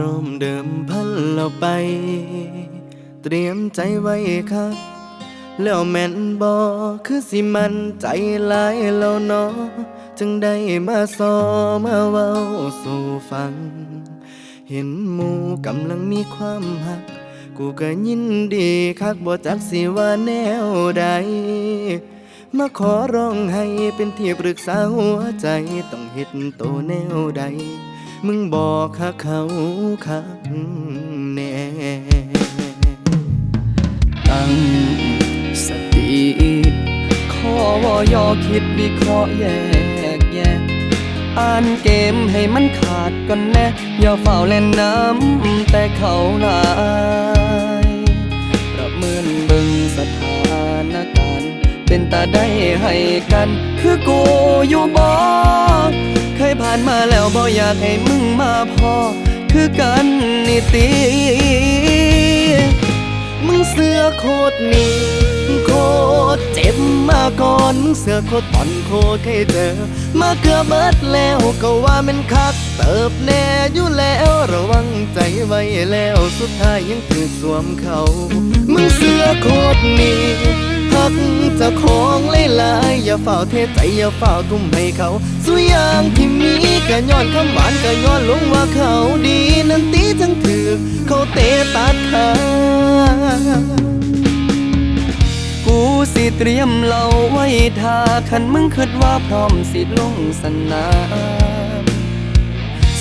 ร่มเดิมพันเราไป เตรียมใจไว้ครับ แล้วแม่นบอคือสิมันใจหลายแล้วเนาะจึงได้มาซอมาเว้าสู่ฟัง เห็นหมูกำลังมีความหัก กูก็ยินดีคักบ่จักสิว่าแนวใดมาขอร้องให้เป็นที่ปรึกษาหัวใจต้องเฮ็ดโตแนวใด มึงบอกคักเขาคักแน่ตั้งสติขอวอยอคิดวิเคราะห์แยกแยะอ่านเกมให้มันขาดก่อนแน่ อย่าเฝ้าเล่นน้ำแต่เขาหลายประเมินเบิ่งสถานการณ์ เป็นตาได้ให้กัน คือกูอยู่บ่เคย ผ่านมาแล้วบ่อยากให้มึงมาพอ คือกันนี่ตีมึงเสือโคตรนี่โคตรเจ็บมาก่อนมึงเสือโคตรตอนโคตรเคยเจอ มาเกือบเบิดแล้วก็ว่ามันคัก เติบแน่อยู่แล้วระวังใจไว้แล้วสุดท้ายยังถือสวมเขา มึงเสือโคตรนี่ักเจ้าของหลายๆอย่าเฝ้าเทใจอย่าเฝ้าทุ่มให้เขา สุอยางที่มีก็ย้อนคำหวานก็ย้อนลงว่าเขาดีนั่นตีจังถือเขาเตะตัดขากูสิเตรียมเหล่าไว้ท่าคันมึงคิดว่าพร้อมสิลงสนาม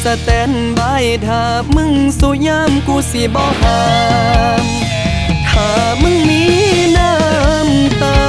สแตนบายถ้ามึงสุยามกูสิบ่ห้าม หามึงมีน้ำตา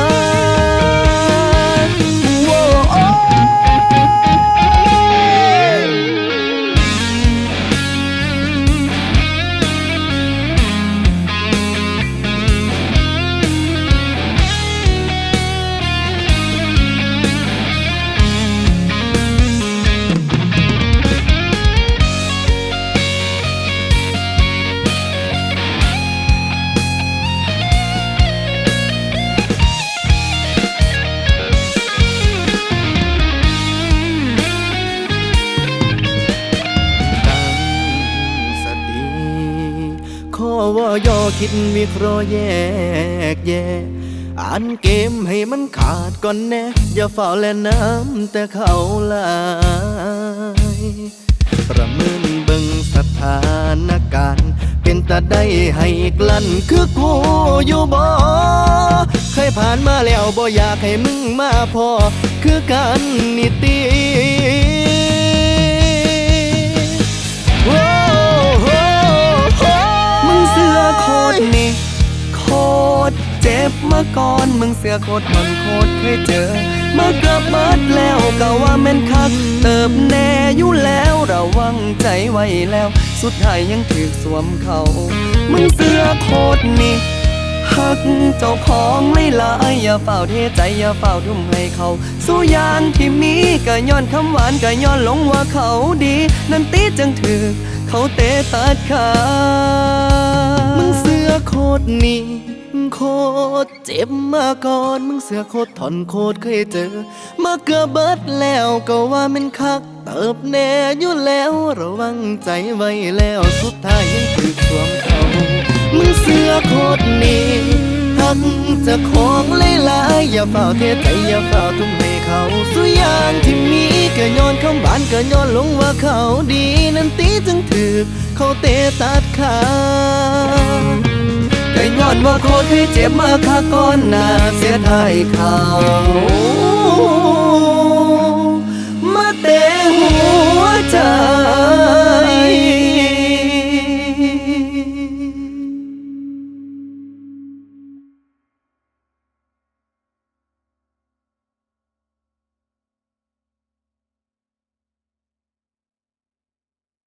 ขอวอยอคิดวิเคราะห์แยกแยะอ่านเกมให้มันขาดก่อนแน่อย่าเฝ้าแลน้ำแต่เขาหลาย ประเมินเบิ่งสถานการณ์ เป็นตาได้ให้กลั้นคือกูอยู่บ่เคยผ่านมาแล้วบ่อยากให้มึงมาพอ คือกันนิตี ก่อนมึงเสือโคตรทนโคตรเคยเจอมาเกือบเบิดแล้วก็ว่าแม่นคัก เติบแน่อยู่แล้วระวังใจไว้แล้ว สุดท้ายยังถือสวมเขา มึงเสือโคตรนี่หักเจ้าของไม่ลายอย่าเฝ้าเทใจอย่าเฝ้าทุ่มให้เขา สู้ยางที่มีก็ย้อนคำหวานก็ย้อนหลงว่าเขาดี นั่นตีจังถือเขาเตะตัดขามึงเสือโคตรนี่ โคตรเจ็บมาก่อน มึงเสือโคตรทนโคตรเคยเจอ มาเกือบเบิดแล้วก็ว่ามันคัก เติบแน่อยู่แล้วระวังใจไว้แล้วสุดท้ายยังถูกสวมเขามึงเสือโคตรนี่หักจะของหลายๆอย่าเฝ้าเทใจอย่าเฝ้าทุ่มให้เขาสุยางที่มีก็ย้อนคำบานก็ย้อนลงว่าเขาดี นั่นตีจึงถือเขาเตะตัดขา ย้อนว่าโคตรให้เจ็บมาคาก่อนหน้าเสียดายเขา